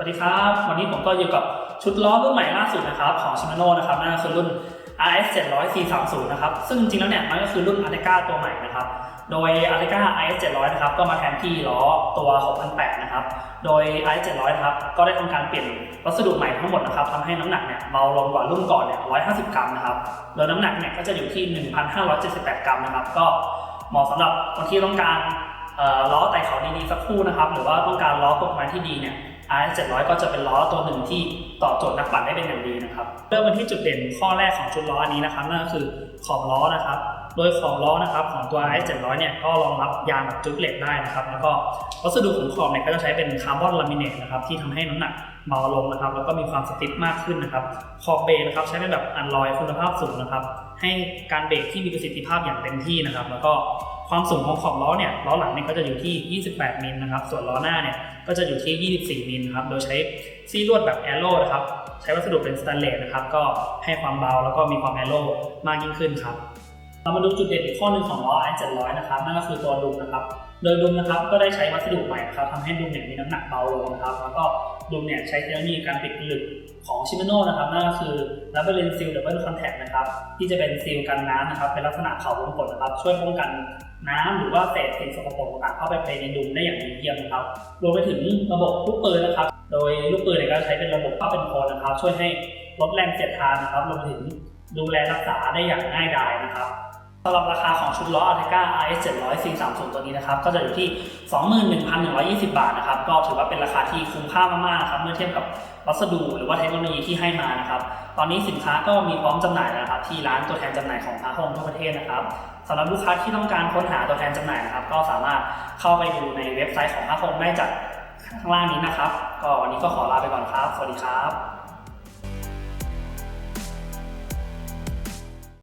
วัสดีครับ วันนี้ผมก็อยู่กับชุดล้อรุ่นใหม่ล่าสุดนะครับ ของชิมาโน่นะครับนั่นก็คือรุ่น RS 700 C30 นะครับ ซึ่งจริงๆแล้วเนี่ยมันก็คือรุ่น a r t e c a ตัวใหม่นะครับ โดย a r t e c a RS 700 นะครับ ก็มาแทนที่ล้อตัว6008นะครับ โดย RS 700 นะครับ ก็ได้ทำการเปลี่ยนวัสดุใหม่ทั้งหมดนะครับทำให้น้ำหนักเนี่ยเบาลงกว่ารุ่นก่อนเนี่ย150 กรัมนะครับ โดยน้ำหนักเนี่ยก็จะอยู่ที่ 1,578 กรัมนะครับ ก็เหมาะสำหรับคนที่ต้องการล้อไต่เขาดีๆสักคู่นะครับ หรือว่าต้องการล้อตกมันที่ดีเนี่ย RS 700ก็จะเป็นล้อตัวหนึ่งที่ตอบโจทย์นักปั่นได้เป็นอย่างดีนะครับ เริ่มกันที่จุดเด่นข้อแรกของชุดล้ออันนี้นะครับ นั่นก็คือขอบล้อนะครับ โดยขอบล้อนะครับของตัว RS 700เนี่ยก็รองรับยางแบบจุ๊บเหล็กได้นะครับ แล้วก็วัสดุของขอบเนี่ยก็จะใช้เป็นคาร์บอนลามิเนตนะครับที่ทำให้น้ำหนักเบาลงนะครับ แล้วก็มีความสติ๊กมากขึ้นนะครับ ขอบเบรนะครับใช้เป็นแบบอันลอยคุณภาพสูงนะครับ ให้การเบรกที่มีประสิทธิภาพอย่างเต็มที่นะครับ แล้วก็ ความสูงของขอบล้อเนี่ยล้อหลังเนี่ยก็จะอยู่ที่ 28 มิลนะครับ ส่วนล้อหน้าเนี่ยก็จะอยู่ที่ 24 มิลครับ โดยใช้ซี่ลวดแบบแอโร่นะครับ ใช้วัสดุเป็นสแตนเลสนะครับ ก็ให้ความเบาแล้วก็มีความแอโร่มากยิ่งขึ้นครับ เรามาดูจุดเด่นอีกข้อหนึ่งของล้อ i 700 นะครับนั่นก็คือตัวดุมนะครับ โดยดุมนะครับก็ได้ใช้วัสดุใหม่นะครับทำให้ดุมเนี่ยมีน้ำหนักเบาลงนะครับ แล้วก็ดุมเนี่ยใช้เทคโนโลยีการปิดผลึกของชิม a โน่นะครับนั่นก็คือ Rubberin Seal Double Contact นะครับที่จะเป็นซีลกันน้ำนะครับเป็นลักษณะเขาวงกลมนะครับช่วยป้องกันน้ำหรือว่าเศษสิ่งสกปรกต่างๆเข้าไปในดุมได้อย่างดีเยี่ยมนะครับรวมไปถึงระบบลูกปืนนะครับ โดยลูกปืนเนี่ยก็ใช้เป็นระบบผ้าเป็นโคนนะครับ ช่วยให้ลดแรงเสียดทานนะครับรวมไปถึงดูแลรักษาได้อย่างง่ายดายนะครับำหรับราคาของชุดล้อ a r t e c a RS 700 C30 ตัวนี้นะครับ ก็จะอยู่ที่ 21,120 บาทนะครับ ก็ถือว่าเป็นราคาที่คุ้มค่ามากๆนะครับ เมื่อเทียบกับวัสดุหรือว่าเทคโนโลยีที่ให้มานะครับ ตอนนี้สินค้าก็มีพร้อมจำหน่ายแล้วนะครับ ที่ร้านตัวแทนจำหน่ายของพาโฮมทั่วประเทศนะครับสำหรับลูกค้าที่ต้องการค้นหาตัวแทนจำหน่ายนะครับ ก็สามารถเข้าไปดูในเว็บไซต์ของพาโฮมได้จากข้างล่างนี้นะครับ ก็วันนี้ก็ขอลาไปก่อนครับ สวัสดีครับ